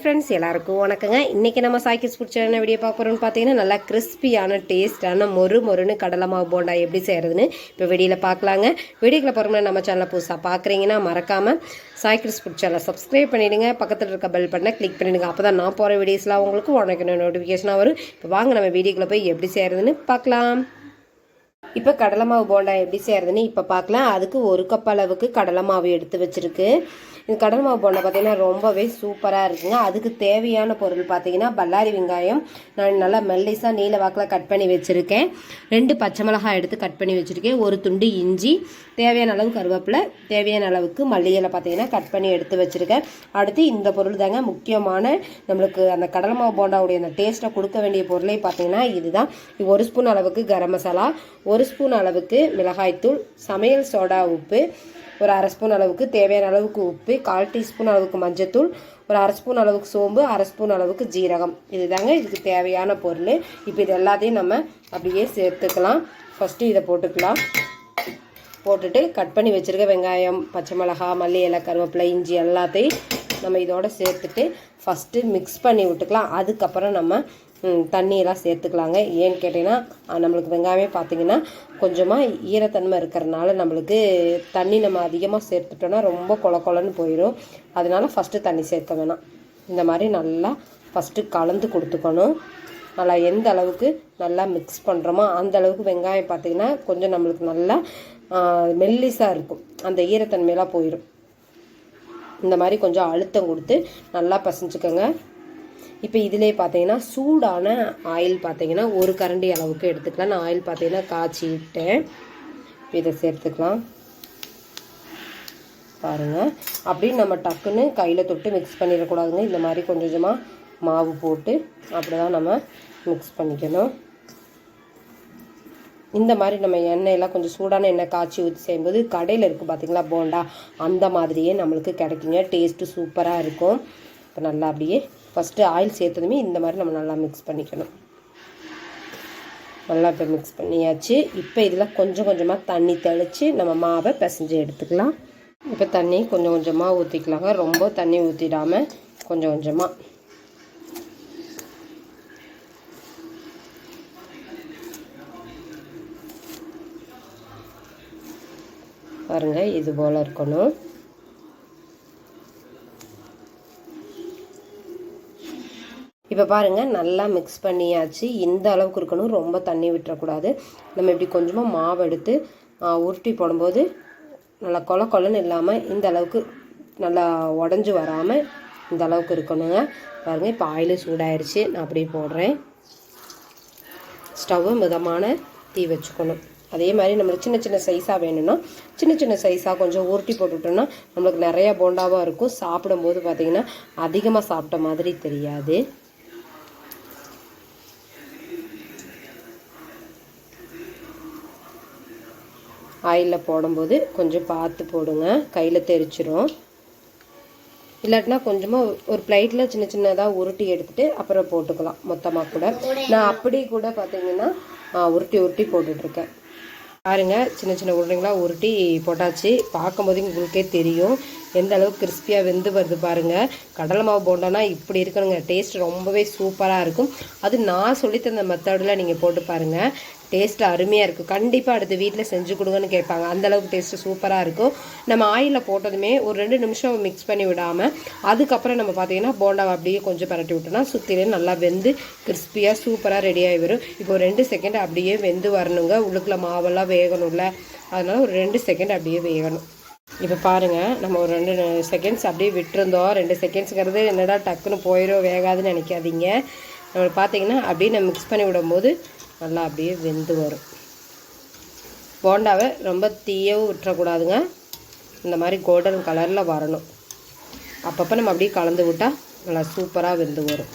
Friends எல்லாருக்கும் வணக்கங்க. இன்றைக்கி நம்ம சாய்க்கிஸ் பிடிச்ச என்ன வீடியோ பார்க்குறோன்னு பார்த்தீங்கன்னா நல்லா கிறிஸ்பியான டேஸ்டான மொறு மொறுன்னு கடலை மாவு போண்டா எப்படி செய்கிறதுன்னு இப்போ வெடியில் பார்க்கலாங்க. வீடியோக்குள்ள போகிறோம்னா நம்ம சேனலை புதுசாக பார்க்குறீங்கன்னா மறக்காமல் சாய்க்கிஸ் பிடிச்சால சப்ஸ்கிரைப் பண்ணிவிடுங்க பக்கத்தில் இருக்க பெல் பட்டனை கிளிக் பண்ணிவிடுங்க அப்போ தான் நான் போகிற வீடியோஸ்லாம் உங்களுக்கு உனக்கு நோட்டிஃபிகேஷனாக வரும். இப்போ வாங்க நம்ம வீடியோக்குள்ளே போய் எப்படி செய்கிறதுன்னு பார்க்கலாம். இப்போ கடலை மாவு போண்டா எப்படி செய்கிறதுன்னு இப்போ பார்க்கலாம். அதுக்கு ஒரு கப் அளவுக்கு கடலை மாவு எடுத்து வச்சுருக்கு. இந்த கடலை மாவு போண்டா பார்த்தீங்கன்னா ரொம்பவே சூப்பராக இருக்குங்க. அதுக்கு தேவையான பொருள் பார்த்தீங்கன்னா பல்லாரி வெங்காயம். நான் நல்லா மெல்லிஸாக நீல வாக்கில் கட் பண்ணி வச்சுருக்கேன். ரெண்டு பச்சை மிளகாய் எடுத்து கட் பண்ணி வச்சுருக்கேன். ஒரு துண்டு இஞ்சி தேவையான அளவு கருவேப்பிலை தேவையான அளவுக்கு மல்லிகளை பார்த்தீங்கன்னா கட் பண்ணி எடுத்து வச்சுருக்கேன். அடுத்து இந்த பொருள் தாங்க முக்கியமான நம்மளுக்கு அந்த கடலை மாவு போண்டாவுடைய அந்த டேஸ்ட்டை கொடுக்க வேண்டிய பொருளை பார்த்தீங்கன்னா இதுதான். ஒரு ஸ்பூன் அளவுக்கு கரம் மசாலா ஒரு ஸ்பூன் அளவுக்கு மிளகாய்த்தூள் சமையல் சோடா உப்பு ஒரு அரை ஸ்பூன் அளவுக்கு தேவையான அளவுக்கு உப்பு கால் டீஸ்பூன் அளவுக்கு மஞ்சத்தூள் ஒரு அரை ஸ்பூன் அளவுக்கு சோம்பு அரை ஸ்பூன் அளவுக்கு ஜீரகம். இதுதாங்க இதுக்கு தேவையான பொருள். இப்போ இது எல்லாத்தையும் நம்ம அப்படியே சேர்த்துக்கலாம். ஃபஸ்ட்டு இதை போட்டுக்கலாம். போட்டுட்டு கட் பண்ணி வச்சுருக்க வெங்காயம் பச்சை மிளகா மல்லி இலை கருவேப்பிலை இஞ்சி எல்லாத்தையும் நம்ம இதோட சேர்த்துட்டு ஃபஸ்ட்டு மிக்ஸ் பண்ணி விட்டுக்கலாம். அதுக்கப்புறம் நம்ம தண்ணியெல்லாம் சேர்த்துக்கலாங்க. ஏன்னு கேட்டிங்கன்னா நம்மளுக்கு வெங்காயமே பார்த்தீங்கன்னா கொஞ்சமாக ஈரத்தன்மை இருக்கிறனால நம்மளுக்கு தண்ணி நம்ம அதிகமாக சேர்த்துட்டோன்னா ரொம்ப கொல கொலன்னு போயிடும் அதனால ஃபஸ்ட்டு தண்ணி சேர்க்க வேணாம். இந்த மாதிரி நல்லா ஃபஸ்ட்டு கலந்து கொடுத்துக்கணும். நல்லா எந்த அளவுக்கு நல்லா மிக்ஸ் பண்ணுறோமோ அந்த அளவுக்கு வெங்காயம் பார்த்தீங்கன்னா கொஞ்சம் நம்மளுக்கு நல்லா மெல்லிஸாக இருக்கும். அந்த ஈரத்தன்மையெல்லாம் போயிடும் இந்த மாதிரி கொஞ்சம் அழுத்தம் கொடுத்து நல்லா பசைஞ்சுக்கோங்க. இப்போ இதிலே பார்த்தீங்கன்னா சூடான ஆயில் பார்த்தீங்கன்னா ஒரு கரண்டி அளவுக்கு எடுத்துக்கலாம். நான் ஆயில் பார்த்தீங்கன்னா காய்ச்சிட்டேன். இதை சேர்த்துக்கலாம். பாருங்கள் அப்படியே நம்ம டக்குன்னு கையில் தொட்டு மிக்ஸ் பண்ணிடக்கூடாதுங்க இந்த மாதிரி கொஞ்சம் கொஞ்சமாக மாவு போட்டு அப்படி தான் நம்ம மிக்ஸ் பண்ணிக்கணும். இந்த மாதிரி நம்ம எண்ணெயெல்லாம் கொஞ்சம் சூடான எண்ணெய் காய்ச்சி ஊற்றி செய்யும்போது கடையில் இருக்குது பார்த்தீங்களா போண்டா அந்த மாதிரியே நம்மளுக்கு கிடைக்குங்க. டேஸ்ட்டு சூப்பராக இருக்கும். இப்போ நல்லா அப்படியே ஃபஸ்ட்டு ஆயில் சேர்த்ததுமே இந்த மாதிரி நம்ம நல்லா மிக்ஸ் பண்ணிக்கணும். நல்லா இப்போ மிக்ஸ் பண்ணியாச்சு. இப்போ இதில் கொஞ்சம் கொஞ்சமாக தண்ணி தெளித்து நம்ம மாவை பிசைஞ்சு எடுத்துக்கலாம். இப்போ தண்ணி கொஞ்சம் கொஞ்சமாக ஊற்றிக்கலாங்க ரொம்ப தண்ணி ஊற்றிடாமல் கொஞ்சம் கொஞ்சமாக பாருங்கள் இது போல் இருக்கணும். இப்போ பாருங்கள் நல்லா மிக்ஸ் பண்ணியாச்சு. இந்த அளவுக்கு இருக்கணும். ரொம்ப தண்ணி விட்டுறக்கூடாது. நம்ம இப்படி கொஞ்சமாக மாவு எடுத்து உருட்டி போடும்போது நல்லா கொல கொலன்னு இல்லாமல் இந்த அளவுக்கு நல்லா உடஞ்சி வராமல் இந்த அளவுக்கு இருக்கணுங்க. பாருங்கள் இப்போ ஆயிலு சூடாயிருச்சு. நான் அப்படியே போடுறேன். ஸ்டவ்வு மிதமான தீ வச்சுக்கணும். அதே மாதிரி நம்மளுக்கு சின்ன சின்ன சைஸாக வேணும்னா சின்ன சின்ன சைஸாக கொஞ்சம் உருட்டி போட்டுவிட்டோம்னா நம்மளுக்கு நிறைய போண்டாவாக இருக்கும். சாப்பிடும்போது பார்த்திங்கன்னா அதிகமாக சாப்பிட்ட மாதிரி தெரியாது. ஆயிலில் போடும்போது கொஞ்சம் பார்த்து போடுங்க. கையில் தெரிச்சிரும். இல்லாட்டினா கொஞ்சமாக ஒரு பிளேட்டில் சின்ன சின்னதாக உருட்டி எடுத்துட்டு அப்புறம் போட்டுக்கலாம். மொத்தமாக கூட. நான் அப்படி கூட பார்த்தீங்கன்னா உருட்டி உருட்டி போட்டுட்ருக்கேன். பாருங்க சின்ன சின்ன உருண்டைங்களா உருட்டி போட்டாச்சு. பார்க்கும்போது உங்களுக்கே தெரியும். எந்த அளவுக்கு கிறிஸ்பியாக வெந்து வருது பாருங்க. கடலை மாவு போண்டானா இப்படி இருக்கணுங்க. டேஸ்ட் ரொம்பவே சூப்பராக இருக்கும். அது நான் சொல்லித்தந்த மெத்தடில் நீங்கள் போட்டு பாருங்கள் டேஸ்ட் அருமையாக இருக்கும். கண்டிப்பாக அடுத்து வீட்டில் செஞ்சு கொடுங்கன்னு கேட்பாங்க. அந்த அளவுக்கு டேஸ்ட்டு சூப்பராக இருக்கும். நம்ம ஆயிலில் போட்டதுமே ஒரு ரெண்டு நிமிஷம் மிக்ஸ் பண்ணி விடாமல் அதுக்கப்புறம் நம்ம பார்த்தீங்கன்னா போண்டாவை அப்படியே கொஞ்சம் பரட்டி விட்டோம்னா சுற்றிலே நல்லா வெந்து கிறிஸ்பியாக சூப்பராக ரெடி ஆகி வரும். இப்போ ஒரு ரெண்டு செகண்ட் அப்படியே வெந்து வரணுங்க. உள்ளுக்குள்ள மாவெல்லாம் வேகணும்ல. அதனால் ஒரு ரெண்டு செகண்ட் அப்படியே வேகணும். இப்போ பாருங்கள் நம்ம ஒரு ரெண்டு செகண்ட்ஸ் அப்படியே விட்டுருந்தோம். ரெண்டு செகண்ட்ஸுங்கிறது என்னடா டக்குன்னு போயிடும் வேகாதுன்னு நினைக்காதீங்க. நம்ம பார்த்தீங்கன்னா அப்படியே நம்ம மிக்ஸ் பண்ணி விடும்போது நல்லா அப்படியே வெந்து வரும். போண்டாவை ரொம்ப தீயவும் விட்டுறக்கூடாதுங்க. இந்த மாதிரி கோல்டன் கலரில் வரணும். அப்பப்போ நம்ம அப்படியே கலந்து விட்டால் நல்லா சூப்பராக வெந்து வரும்.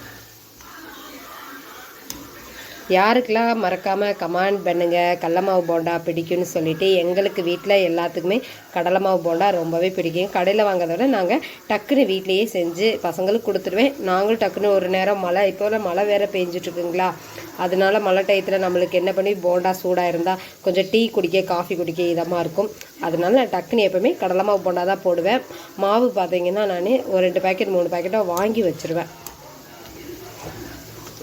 யாருக்கெல்லாம் மறக்காமல் கமெண்ட் பண்ணுங்கள் கடலமாவு போண்டா பிடிக்கும்னு சொல்லிட்டு எங்களுக்கு வீட்டில் எல்லாத்துக்குமே கடலை மாவு போண்டா ரொம்பவே பிடிக்கும். கடையில் வாங்குறத விட நாங்கள் டக்குன்னு வீட்லேயே செஞ்சு பசங்களுக்கு கொடுத்துருவேன். நாங்களும் டக்குன்னு ஒரு நேரம் மழை இப்போ மழை வேறு பெஞ்சிட்ருக்குங்களா? அதனால மழை டயத்தில் நம்மளுக்கு என்ன பண்ணி போண்டா சூடாக இருந்தால் கொஞ்சம் டீ குடிக்க காஃபி குடிக்க இதமாக இருக்கும். அதனால நான் டக்குன்னு எப்போவுமே கடலை மாவு போண்டா தான் போடுவேன். மாவு பார்த்தீங்கன்னா நான் ஒரு ரெண்டு பேக்கெட் மூணு பேக்கெட்டாக வாங்கி வச்சுருவேன்.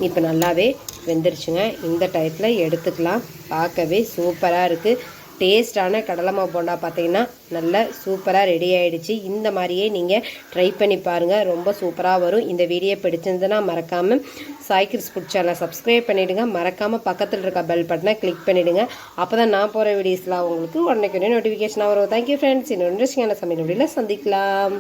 இப்போ நல்லாவே வெந்துருச்சுங்க. இந்த டயத்தில் எடுத்துக்கலாம். பார்க்கவே சூப்பராக இருக்குது டேஸ்டான கடலை போண்டா பார்த்தீங்கன்னா நல்ல சூப்பராக ரெடி ஆகிடுச்சு இந்த மாதிரியே நீங்கள் ட்ரை பண்ணி பாருங்கள் ரொம்ப சூப்பராக வரும். இந்த வீடியோ பிடிச்சிருந்துன்னா மறக்காமல் சாய்கிர்ஸ் ஃபுட் சேனலை சப்ஸ்கிரைப் பண்ணிவிடுங்க மறக்காமல் பக்கத்தில் இருக்க பெல் பட்டனை கிளிக் பண்ணிவிடுங்க அப்போ தான் நான் போகிற வீடியோஸ்லாம் உங்களுக்கு உடனே நோட்டிஃபிகேஷனாக வரும். தேங்க்யூ ஃப்ரெண்ட்ஸ் இன்னொரு இன்ட்ரெஸ்டிங்கான சமையல் வீடியோவில் சந்திக்கலாம்.